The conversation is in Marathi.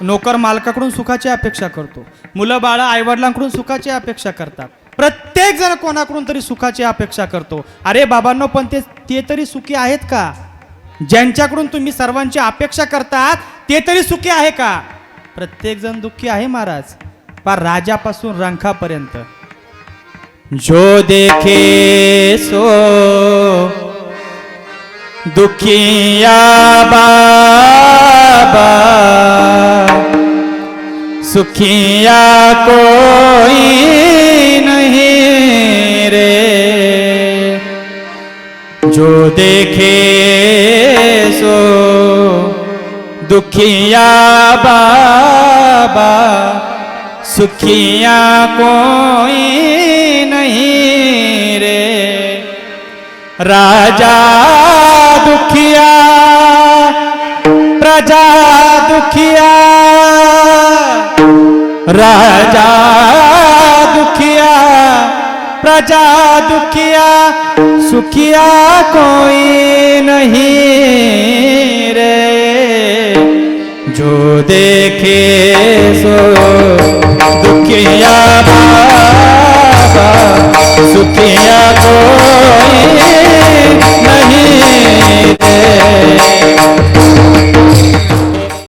नोकर मालकाकडून सुखाची अपेक्षा करतो. मुलं बाळं आईवडिलांकडून सुखाची अपेक्षा करतात. प्रत्येक जण कोणाकडून तरी सुखाची अपेक्षा करतो. अरे बाबांनो पण ते ते तरी सुखी आहेत का? ज्यांच्याकडून तुम्ही सर्वांची अपेक्षा करतात ते तरी सुखी आहे का? प्रत्येक जण दुःखी आहे महाराज पार राजापासून रंखापर्यंत. जो देखे सो दुखिया बा सुखिया कोई नहीं रे। जो देखे सो दुखिया बाबा सुखिया कोई नहीं रे। राजा दुखिया प्रजा दुखिया राजा दुखिया प्रजा दुखिया सुखिया कोई नहीं रे। जो देखे सो